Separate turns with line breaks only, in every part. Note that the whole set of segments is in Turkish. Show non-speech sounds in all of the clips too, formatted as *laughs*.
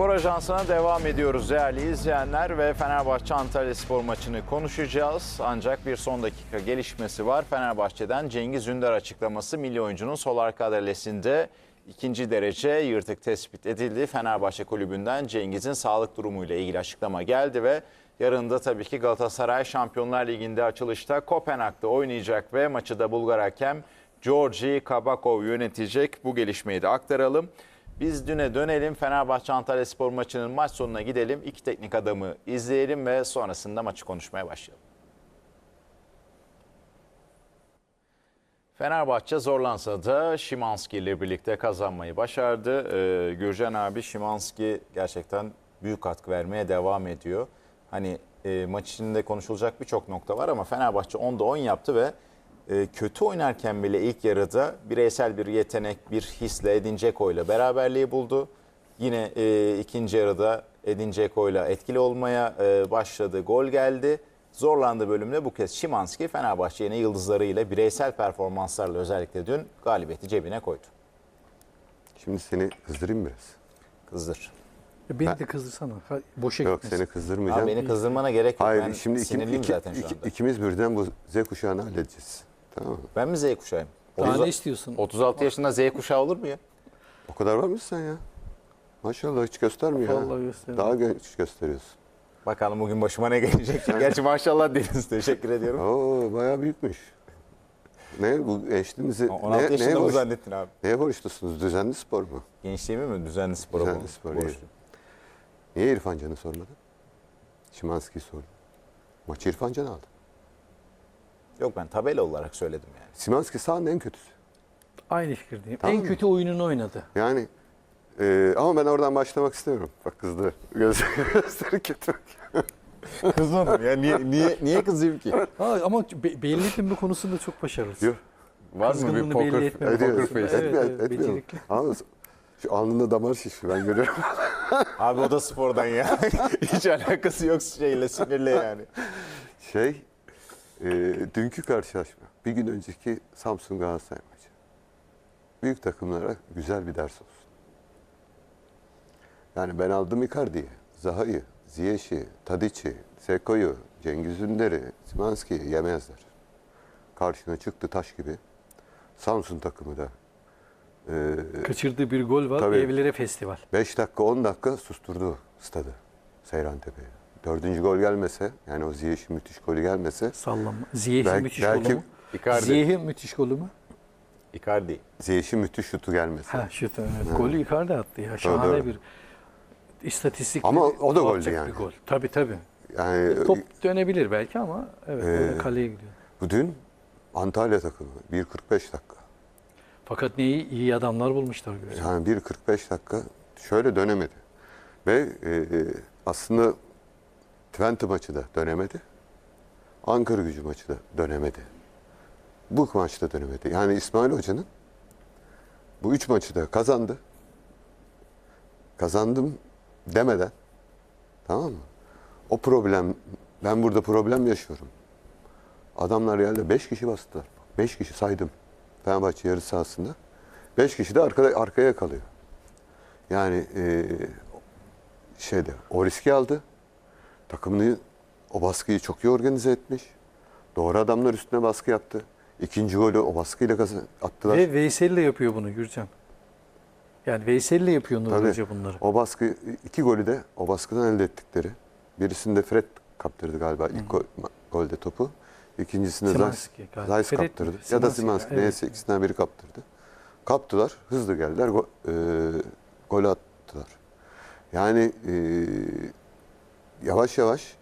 Spor Ajansı'na devam ediyoruz değerli izleyenler ve Fenerbahçe Antalya Spor maçını konuşacağız. Ancak bir son dakika gelişmesi var. Fenerbahçe'den Cengiz Ünder açıklaması milli oyuncunun sol arka adalesinde ikinci derece yırtık tespit edildi. Fenerbahçe kulübünden Cengiz'in sağlık durumuyla ilgili açıklama geldi ve yarın da tabii ki Galatasaray Şampiyonlar Ligi'nde açılışta Kopenhag'da oynayacak ve maçı da Bulgar hakem Georgi Kabakov yönetecek. Bu gelişmeyi de aktaralım. Biz düne dönelim. Fenerbahçe Antalya Spor maçının maç sonuna gidelim. İki teknik adamı izleyelim ve sonrasında maçı konuşmaya başlayalım. Fenerbahçe zorlansa da Şimanski ile birlikte kazanmayı başardı. Ee, Gürcan abi Şimanski gerçekten büyük katkı vermeye devam ediyor. Hani e, maç içinde konuşulacak birçok nokta var ama Fenerbahçe 10'da 10 yaptı ve e, kötü oynarken bile ilk yarıda bireysel bir yetenek, bir hisle Edin ile beraberliği buldu. Yine e, ikinci yarıda Edin ile etkili olmaya e, başladı. Gol geldi. Zorlandığı bölümde bu kez Şimanski Fenerbahçe yine yıldızlarıyla bireysel performanslarla özellikle dün galibiyeti cebine koydu.
Şimdi seni kızdırayım biraz.
Kızdır.
Ya Beni
Ben-
de kızdırsana. Ha, Boşa
Yok
gitmesin.
seni kızdırmayacağım.
Abi beni kızdırmana gerek yok.
Hayır
ben
şimdi
sinirliyim
iki-
zaten şu
iki-
anda.
ikimiz birden bu Z kuşağını halledeceğiz. Tamam?
Ben mi Z kuşağıyım?
Daha ne istiyorsun?
36 yaşında Z kuşağı olur mu ya?
O kadar var mısın sen ya? Maşallah hiç göstermiyor ha.
Vallahi gösteriyor.
Daha genç gösteriyorsun.
Bakalım bugün başıma ne gelecek. Gerçi maşallah dediniz. Teşekkür ediyorum.
Oo bayağı büyükmüş. Ne bu gençliğinizi
16
ne, neye,
yaşında mı
borç,
zannettin abi?
neye borçlusunuz? Düzenli spor mu?
Gençliğimi mi? Düzenli spora
Düzenli
bol-
spor, iyi.
borçluyum.
Niye İrfan Can'ı sormadın? Şimanski'yi sordum. Maçı İrfan Can aldı.
Yok ben tabela olarak söyledim yani.
Şimanski sahanın en kötüsü.
Aynı fikirdeyim.
Tamam
en
mı?
kötü oyununu oynadı.
Yani e, ama ben oradan başlamak istemiyorum. Bak kızdı. *laughs* Göz, gözleri kötü. *laughs*
Kızmadım ya. Niye, niye, niye kızayım ki? *laughs*
Ha, ama be- belli etmeme konusunda çok başarılısın.
Yok.
Var mı bir poker,
belli etmeme
poker
Ediyor.
face?
Evet,
Etmiyor,
evet,
etmiyor. Ama şu alnında damar şişi ben görüyorum.
Abi o da spordan ya. Hiç alakası yok şeyle sinirle yani.
Şey, e, dünkü karşılaşma. Bir gün önceki Samsun Galatasaray maçı. Büyük takımlara güzel bir ders olsun. Yani ben aldım Icardi'yi, Zaha'yı, Ziyech'i, Tadic'i, Seko'yu, Cengiz Ünder'i, Simanski'yi yemezler. Karşına çıktı taş gibi. Samsun takımı da e,
Kaçırdığı bir gol var.
Tabii.
Evlere festival.
5 dakika 10 dakika susturdu stadı Seyran Tepe'yi. Dördüncü gol gelmese yani o Ziyech'in müthiş golü gelmese
Sallama. Ziyeh'in
Belki-
müthiş
belki-
golü mü?
Icardi.
Ziyeh'in müthiş golü mü?
Icardi.
Ziyech'in müthiş şutu gelmese.
Ha şu evet. Golü Icardi attı ya. Şahane
doğru.
bir istatistik.
Ama o da goldü yani.
Bir gol. Tabii tabii.
Yani
Top dönebilir belki ama evet
Ee,
o da kaleye gidiyor.
bu dün Antalya takımı 1.45 dakika.
Fakat neyi iyi adamlar bulmuşlar güzel.
Yani 1.45 dakika şöyle dönemedi. Ve e, e, aslında Twente maçı da dönemedi. Ankara gücü maçı da dönemedi. Bu maçta dönemedi. Yani İsmail Hoca'nın bu üç maçı da kazandı. Kazandım demeden tamam mı? O problem, ben burada problem yaşıyorum. Adamlar yerde 5 kişi bastılar. 5 kişi saydım. Fenerbahçe yarı sahasında. 5 kişi de arkada, arkaya kalıyor. Yani e, şeyde o riski aldı. Takımını o baskıyı çok iyi organize etmiş. Doğru adamlar üstüne baskı yaptı. İkinci golü o baskıyla attılar.
Ve Veysel ile yapıyor bunu Gürcan. Yani Veysel ile yapıyor Nur. Hoca bunları.
O baskı iki golü de o baskıdan elde ettikleri. Birisinde Fred kaptırdı galiba ilk gol- golde topu. Zeiss,
galiba.
Zeiss
Fred mi?
kaptırdı. Ya da
Szymanski evet.
neyse ikisinden biri kaptırdı. Kaptılar, hızlı geldiler, go, e, gol attılar. Yani e, yavaş yavaş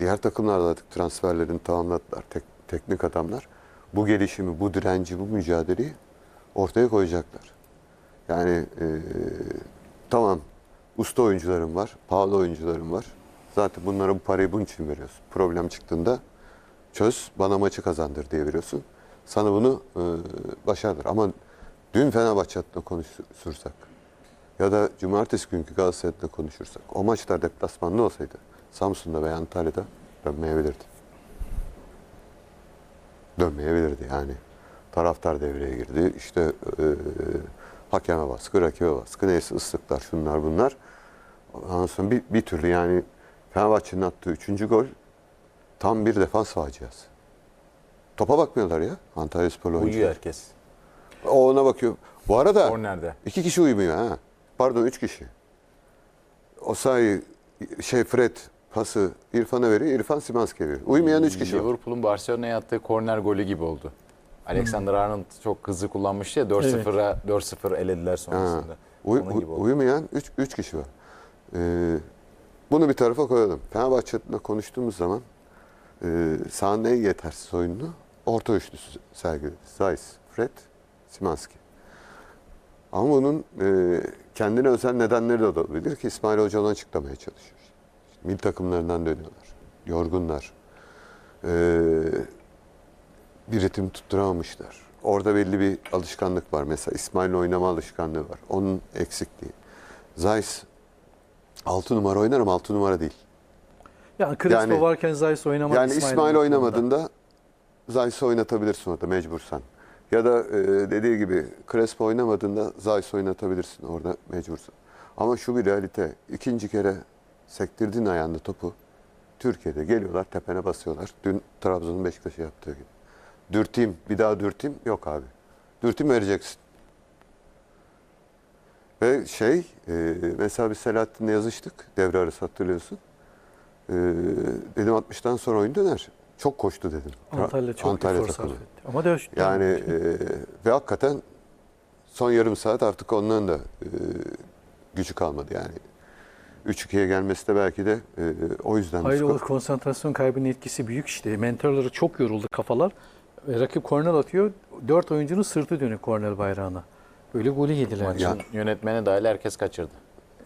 diğer takımlar da artık transferlerini tamamladılar. Tek, teknik adamlar bu gelişimi, bu direnci, bu mücadeleyi ortaya koyacaklar. Yani e, tamam usta oyuncularım var, pahalı oyuncularım var. Zaten bunlara bu parayı bunun için veriyorsun. Problem çıktığında çöz, bana maçı kazandır diye veriyorsun. Sana bunu e, başardır. Ama dün Fenerbahçe adına konuşursak ya da cumartesi günkü Galatasaray adına konuşursak o maçlar deplasmanlı olsaydı Samsun'da veya Antalya'da dönmeyebilirdi. Dönmeyebilirdi yani. Taraftar devreye girdi. İşte e, Hakeme baskı, rakibe baskı, neyse ıslıklar, şunlar bunlar. Ondan sonra bir, bir türlü yani Fenerbahçe'nin attığı üçüncü gol tam bir defans faciası. Topa bakmıyorlar ya Antalya Sporlu
Uyuyor
oyuncular.
herkes.
O ona bakıyor. Bu arada
Kornerde.
iki kişi uyumuyor ha. Pardon üç kişi. O sayı şey Fred pası İrfan'a veriyor. İrfan Simanski'ye veriyor. Uyumayan üç kişi var.
Liverpool'un Barcelona'ya attığı korner golü gibi oldu. Alexander Arnold çok hızlı kullanmıştı ya 4-0'a 4-0 elediler sonrasında.
Uy-
Onun
uy-
gibi oldu.
uyumayan 3 üç kişi var. Ee, bunu bir tarafa koyalım. Fenerbahçe'de konuştuğumuz zaman e, sahanın en yetersiz oyununu orta üçlüsü sergiledi. Zeiss, Fred, Simanski. Ama bunun e, kendine özel nedenleri de olabilir ki İsmail Hoca onu açıklamaya çalışıyor. İşte milli takımlarından dönüyorlar. Yorgunlar. Ee, bir ritim tutturamamışlar. Orada belli bir alışkanlık var. Mesela İsmail'in oynama alışkanlığı var. Onun eksikliği. Zeiss 6 numara oynar ama 6 numara değil.
Yani Crespo
Yani-
varken Zayis oynamak
yani İsmail,
durumunda.
oynamadığında Zeiss'i oynatabilirsin orada mecbursan. Ya da e, dediği gibi Crespo oynamadığında Zeiss oynatabilirsin orada mecbursan. Ama şu bir realite. ikinci kere sektirdiğin ayağında topu Türkiye'de geliyorlar tepene basıyorlar. Dün Trabzon'un Beşiktaş'a yaptığı gibi. Dürteyim, bir daha dürteyim yok abi. Dürteyim vereceksin. Ve şey, e, mesela biz Selahattin'le yazıştık devre arası hatırlıyorsun. E, dedim 60'tan sonra oyun döner. Çok koştu dedim.
Antalya çok
Antalya
efor sarf etti. Ama de
Yani e, ve hakikaten son yarım saat artık onların da e, gücü kalmadı yani. 3-2'ye gelmesi de belki de e, o yüzden.
Hayır o konsantrasyon kaybının etkisi büyük işte. Mentorları çok yoruldu kafalar. E, Rakip korner atıyor. Dört oyuncunun sırtı dönük korner bayrağına. Böyle golü yediler.
Maçın
Ya-
yönetmeni dahil herkes kaçırdı.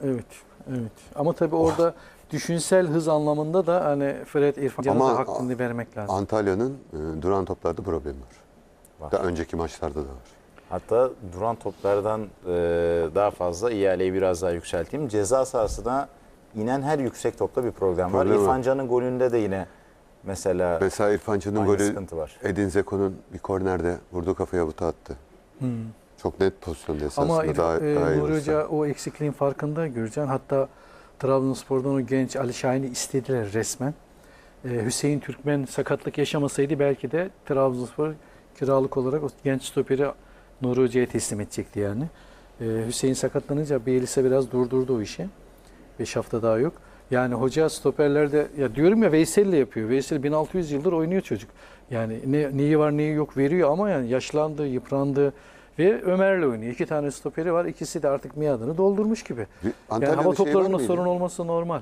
Evet. Evet. Ama tabii orada düşünsel hız anlamında da hani Fred İrfan Can'a
Ama
da hakkını vermek lazım.
Antalya'nın e, duran toplarda problemi var.
Var.
Daha önceki maçlarda da var.
Hatta duran toplardan e, daha fazla ihaleyi biraz daha yükselteyim. Ceza sahasına inen her yüksek topta bir problem var.
Problem var.
İrfan Can'ın golünde de yine mesela
Mesela İrfan Can'ın golü
sıkıntı var.
Edin Zeko'nun bir kornerde vurduğu kafaya buta attı.
Hmm.
Çok net pozisyonda esasında.
Ama
daha,
e,
daha iyi
Nuri. Hoca o eksikliğin farkında Gürcan. Hatta Trabzonspor'dan o genç Ali Şahin'i istediler resmen. E, Hüseyin Türkmen sakatlık yaşamasaydı belki de Trabzonspor kiralık olarak o genç stoperi Nuri Hoca'ya teslim edecekti yani. E, Hüseyin sakatlanınca Bielisa biraz durdurdu o işi. 5 hafta daha yok. Yani hoca stoperlerde ya diyorum ya Veysel'le yapıyor. Veysel 1600 yıldır oynuyor çocuk. Yani ne neyi var neyi yok veriyor ama yani yaşlandı, yıprandı ve Ömer'le oynuyor. İki tane stoperi var. İkisi de artık miadını doldurmuş gibi.
Bir-
Yani hava
şey var
toplarında
mıydı?
sorun olması normal.